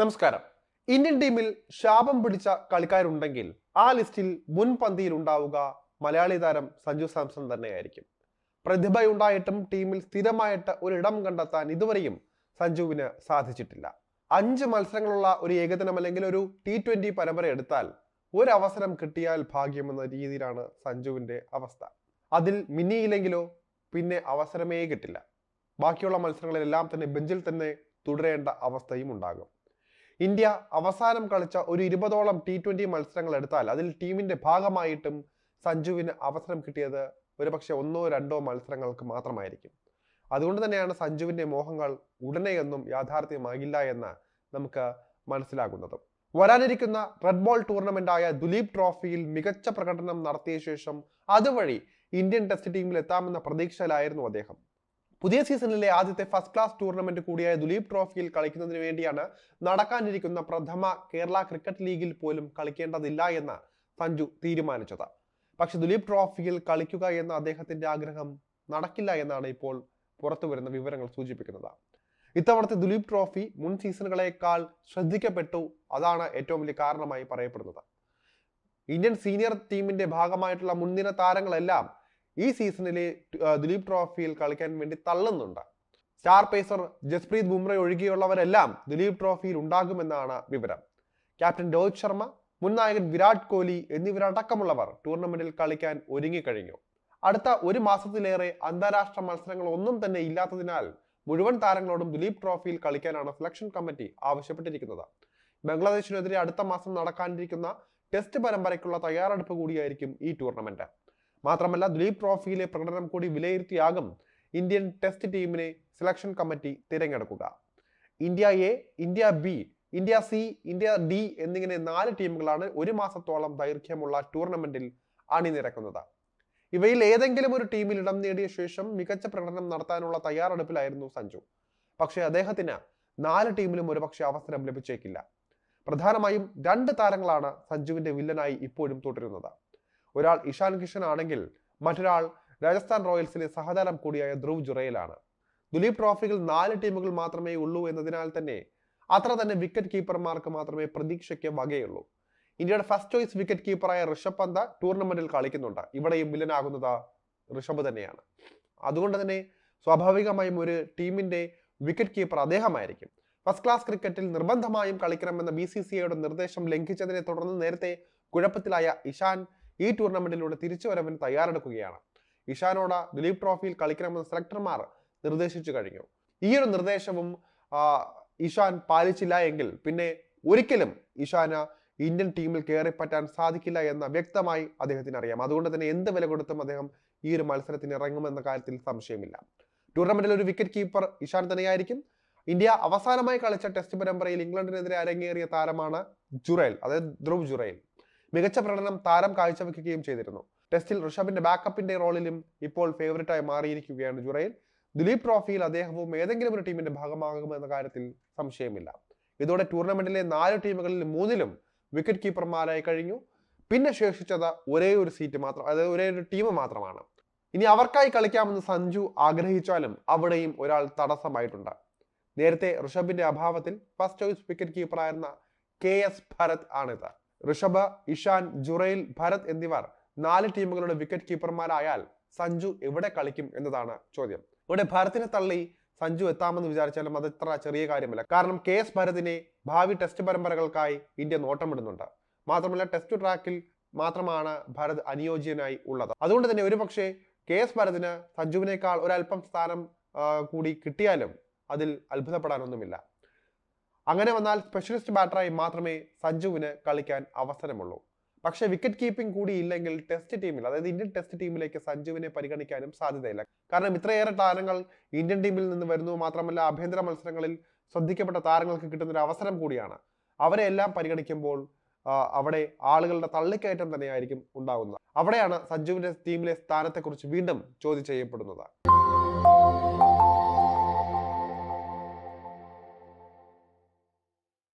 നമസ്കാരം. ഇന്ത്യൻ ടീമിൽ ശാപം പിടിച്ച കളിക്കാരുണ്ടെങ്കിൽ ആ ലിസ്റ്റിൽ മുൻപന്തിയിൽ ഉണ്ടാവുക മലയാളി താരം സഞ്ജു സാംസൺ തന്നെയായിരിക്കും. പ്രതിഭയുണ്ടായിട്ടും ടീമിൽ സ്ഥിരമായിട്ട് ഒരിടം കണ്ടെത്താൻ ഇതുവരെയും സഞ്ജുവിന് സാധിച്ചിട്ടില്ല. അഞ്ച് മത്സരങ്ങളുള്ള ഒരു ഏകദിനം അല്ലെങ്കിൽ ഒരു ടി ട്വന്റി പരമ്പര എടുത്താൽ ഒരു അവസരം കിട്ടിയാൽ ഭാഗ്യമെന്ന രീതിയിലാണ് സഞ്ജുവിന്റെ അവസ്ഥ. അതിൽ മിന്നിയില്ലെങ്കിലോ പിന്നെ അവസരമേ കിട്ടില്ല. ബാക്കിയുള്ള മത്സരങ്ങളിലെല്ലാം തന്നെ ബെഞ്ചിൽ തന്നെ തുടരേണ്ട അവസ്ഥയും ഉണ്ടാകും. ഇന്ത്യ അവസാനം കളിച്ച ഒരു ഇരുപതോളം ടി ട്വന്റി മത്സരങ്ങൾ എടുത്താൽ അതിൽ ടീമിന്റെ ഭാഗമായിട്ടും സഞ്ജുവിന് അവസരം കിട്ടിയത് ഒരുപക്ഷെ ഒന്നോ രണ്ടോ മത്സരങ്ങൾക്ക് മാത്രമായിരിക്കും. അതുകൊണ്ട് തന്നെയാണ് സഞ്ജുവിന്റെ മോഹങ്ങൾ ഉടനെയൊന്നും യാഥാർത്ഥ്യമാകില്ല എന്ന് നമുക്ക് മനസ്സിലാകുന്നത്. വരാനിരിക്കുന്ന റെഡ് ബോൾ ടൂർണമെന്റായ ദുലീപ് ട്രോഫിയിൽ മികച്ച പ്രകടനം നടത്തിയ ശേഷം അതുവഴി ഇന്ത്യൻ ടെസ്റ്റ് ടീമിൽ എത്താമെന്ന പ്രതീക്ഷയിലായിരുന്നു അദ്ദേഹം. പുതിയ സീസണിലെ ആദ്യത്തെ ഫസ്റ്റ് ക്ലാസ് ടൂർണമെന്റ് കൂടിയായ ദുലീപ് ട്രോഫിയിൽ കളിക്കുന്നതിന് വേണ്ടിയാണ് നടക്കാനിരിക്കുന്ന പ്രഥമ കേരള ക്രിക്കറ്റ് ലീഗിൽ പോലും കളിക്കേണ്ടതില്ല എന്ന് സഞ്ജു തീരുമാനിച്ചത്. പക്ഷെ ദുലീപ് ട്രോഫിയിൽ കളിക്കുക എന്ന അദ്ദേഹത്തിന്റെ ആഗ്രഹം നടക്കില്ല എന്നാണ് ഇപ്പോൾ പുറത്തു വരുന്ന വിവരങ്ങൾ സൂചിപ്പിക്കുന്നത്. ഇത്തവണത്തെ ദുലീപ് ട്രോഫി മുൻ സീസണുകളേക്കാൾ ശ്രദ്ധിക്കപ്പെട്ടു അതാണ് ഏറ്റവും വലിയ കാരണമായി പറയപ്പെടുന്നത്. ഇന്ത്യൻ സീനിയർ ടീമിന്റെ ഭാഗമായിട്ടുള്ള മുൻനിര താരങ്ങളെല്ലാം ഈ സീസണിലെ ദിലീപ് ട്രോഫിയിൽ കളിക്കാൻ വേണ്ടി തള്ളുന്നുണ്ട്. സ്റ്റാർ പേസർ ജസ്പ്രീത് ബുംറ ഒഴികെയുള്ളവരെല്ലാം ദിലീപ് ട്രോഫിയിൽ ഉണ്ടാകുമെന്നാണ് വിവരം. ക്യാപ്റ്റൻ രോഹിത് ശർമ്മ മുൻ നായകൻ വിരാട് കോഹ്ലി എന്നിവരടക്കമുള്ളവർ ടൂർണമെന്റിൽ കളിക്കാൻ ഒരുങ്ങിക്കഴിഞ്ഞു. അടുത്ത ഒരു മാസത്തിലേറെ അന്താരാഷ്ട്ര മത്സരങ്ങൾ ഒന്നും തന്നെ ഇല്ലാത്തതിനാൽ മുഴുവൻ താരങ്ങളോടും ദിലീപ് ട്രോഫിയിൽ കളിക്കാനാണ് സെലക്ഷൻ കമ്മിറ്റി ആവശ്യപ്പെട്ടിരിക്കുന്നത്. ബംഗ്ലാദേശിനെതിരെ അടുത്ത മാസം നടക്കാനിരിക്കുന്ന ടെസ്റ്റ് പരമ്പരയ്ക്കുള്ള തയ്യാറെടുപ്പ് കൂടിയായിരിക്കും ഈ ടൂർണമെന്റ്. മാത്രമല്ല ദിലീപ് ട്രോഫിയിലെ പ്രകടനം കൂടി വിലയിരുത്തിയാകും ഇന്ത്യൻ ടെസ്റ്റ് ടീമിനെ സെലക്ഷൻ കമ്മിറ്റി തിരഞ്ഞെടുക്കുക. India A India B India C India D എന്നിങ്ങനെ നാല് ടീമുകളാണ് ഒരു മാസത്തോളം ദൈർഘ്യമുള്ള ടൂർണമെന്റിൽ അണിനിരക്കുന്നത്. ഇവയിൽ ഏതെങ്കിലും ഒരു ടീമിൽ ഇടം നേടിയ ശേഷം മികച്ച പ്രകടനം നടത്താനുള്ള തയ്യാറെടുപ്പിലായിരുന്നു സഞ്ജു. പക്ഷേ അദ്ദേഹത്തിന് നാല് ടീമിലും ഒരുപക്ഷെ അവസരം ലഭിച്ചേക്കില്ല. പ്രധാനമായും രണ്ട് താരങ്ങളാണ് സഞ്ജുവിന്റെ വില്ലനായി ഇപ്പോഴും തുടരുന്നത്. ഒരാൾ ഇഷാൻ കിഷൻ ആണെങ്കിൽ മറ്റൊരാൾ രാജസ്ഥാൻ റോയൽസിലെ സഹതാരം കൂടിയായ ധ്രുവ് ജുറയിലാണ്. ദുലീപ് ട്രോഫികൾ നാല് ടീമുകൾ മാത്രമേ ഉള്ളൂ എന്നതിനാൽ തന്നെ അത്ര തന്നെ വിക്കറ്റ് കീപ്പർമാർക്ക് മാത്രമേ പ്രതീക്ഷയ്ക്ക് വകയുള്ളൂ. ഇന്ത്യയുടെ ഫസ്റ്റ് ചോയ്സ് വിക്കറ്റ് കീപ്പറായ ഋഷഭ് പന്ത ടൂർണമെന്റിൽ കളിക്കുന്നുണ്ട്. ഇവിടെയും വില്ലനാകുന്നത് ഋഷഭ് തന്നെയാണ്. അതുകൊണ്ട് തന്നെ സ്വാഭാവികമായും ഒരു ടീമിന്റെ വിക്കറ്റ് കീപ്പർ അദ്ദേഹമായിരിക്കും. ഫസ്റ്റ് ക്ലാസ് ക്രിക്കറ്റിൽ നിർബന്ധമായും കളിക്കണമെന്ന ബി സി സി ഐയുടെ നിർദ്ദേശം ലംഘിച്ചതിനെ തുടർന്ന് നേരത്തെ കുഴപ്പത്തിലായ ഇഷാൻ ഈ ടൂർണമെന്റിലൂടെ തിരിച്ചുവരവിന് തയ്യാറെടുക്കുകയാണ്. ഇഷാനോട ദിലീപ് ട്രോഫിയിൽ കളിക്കണമെന്ന് സെലക്ടർമാർ നിർദ്ദേശിച്ചു കഴിഞ്ഞു. ഈ ഒരു നിർദ്ദേശവും ഇഷാൻ പാലിച്ചില്ല എങ്കിൽ പിന്നെ ഒരിക്കലും ഇഷാന ഇന്ത്യൻ ടീമിൽ കയറിപ്പറ്റാൻ സാധിക്കില്ല എന്ന വ്യക്തമായി അദ്ദേഹത്തിന് അറിയാം. അതുകൊണ്ട് തന്നെ എന്ത് വില കൊടുത്തും അദ്ദേഹം ഈ ഒരു മത്സരത്തിന് ഇറങ്ങുമെന്ന കാര്യത്തിൽ സംശയമില്ല. ടൂർണമെന്റിൽ ഒരു വിക്കറ്റ് കീപ്പർ ഇഷാൻ തന്നെയായിരിക്കും. ഇന്ത്യ അവസാനമായി കളിച്ച ടെസ്റ്റ് പരമ്പരയിൽ ഇംഗ്ലണ്ടിനെതിരെ അരങ്ങേറിയ താരമാണ് ജുറൈൽ അതായത് ധ്രുവ് ജുറൈൽ. മികച്ച പ്രകടനം താരം കാഴ്ചവെക്കുകയും ചെയ്തിരുന്നു. ടെസ്റ്റിൽ ഋഷഭിന്റെ ബാക്കപ്പിന്റെ റോളിലും ഇപ്പോൾ ഫേവറേറ്റായി മാറിയിരിക്കുകയാണ് ജുറൈൻ. ദിലീപ് ട്രോഫിയിൽ അദ്ദേഹവും ഏതെങ്കിലും ഒരു ടീമിന്റെ ഭാഗമാകുമെന്ന കാര്യത്തിൽ സംശയമില്ല. ഇതോടെ ടൂർണമെന്റിലെ നാല് ടീമുകളിൽ മൂന്നിലും വിക്കറ്റ് കീപ്പർമാരായി കഴിഞ്ഞു. പിന്നെ ശേഷിച്ചത് ഒരേ ഒരു സീറ്റ് മാത്രം അതായത് ഒരേ ഒരു ടീം മാത്രമാണ്. ഇനി അവർക്കായി കളിക്കാമെന്ന് സഞ്ജു ആഗ്രഹിച്ചാലും അവിടെയും ഒരാൾ തടസ്സമായിട്ടുണ്ട്. നേരത്തെ ഋഷഭിന്റെ അഭാവത്തിൽ ഫസ്റ്റ് ചോയ്സ് വിക്കറ്റ് കീപ്പറായിരുന്ന കെ എസ് ഭരത് ആണിത്. ഋഷഭ് ഇഷാൻ ജുറൈൽ ഭരത് എന്നിവർ നാല് ടീമുകളുടെ വിക്കറ്റ് കീപ്പർമാരായാൽ സഞ്ജു എവിടെ കളിക്കും എന്നതാണ് ചോദ്യം. ഇവിടെ ഭരത്തിനെ തള്ളി സഞ്ജു എത്താമെന്ന് വിചാരിച്ചാലും അത് ഇത്ര ചെറിയ കാര്യമല്ല. കാരണം കെ എസ് ഭരതിനെ ഭാവി ടെസ്റ്റ് പരമ്പരകൾക്കായി ഇന്ത്യ നോട്ടമിടുന്നുണ്ട്. മാത്രമല്ല ടെസ്റ്റ് ട്രാക്കിൽ മാത്രമാണ് ഭരത് അനുയോജ്യനായി ഉള്ളത്. അതുകൊണ്ട് തന്നെ ഒരുപക്ഷെ കെ എസ് ഭരതിന് സഞ്ജുവിനേക്കാൾ ഒരല്പം സ്ഥാനം കൂടി കിട്ടിയാലും അതിൽ അത്ഭുതപ്പെടാനൊന്നുമില്ല. അങ്ങനെ വന്നാൽ സ്പെഷ്യലിസ്റ്റ് ബാറ്ററായി മാത്രമേ സഞ്ജുവിന് കളിക്കാൻ അവസരമുള്ളൂ. പക്ഷെ വിക്കറ്റ് കീപ്പിംഗ് കൂടി ഇല്ലെങ്കിൽ ടെസ്റ്റ് ടീമിൽ അതായത് ഇന്ത്യൻ ടെസ്റ്റ് ടീമിലേക്ക് സഞ്ജുവിനെ പരിഗണിക്കാനും സാധ്യതയില്ല. കാരണം ഇത്രയേറെ താരങ്ങൾ ഇന്ത്യൻ ടീമിൽ നിന്ന് വരുന്നു മാത്രമല്ല ആഭ്യന്തര മത്സരങ്ങളിൽ ശ്രദ്ധിക്കപ്പെട്ട താരങ്ങൾക്ക് കിട്ടുന്ന ഒരു അവസരം കൂടിയാണ്. അവരെ എല്ലാം പരിഗണിക്കുമ്പോൾ അവിടെ ആളുകളുടെ തള്ളിക്കയറ്റം തന്നെയായിരിക്കും ഉണ്ടാകുന്നത്. അവിടെയാണ് സഞ്ജുവിന്റെ ടീമിലെ സ്ഥാനത്തെക്കുറിച്ച് വീണ്ടും ചോദ്യം ചെയ്യപ്പെടുന്നത്.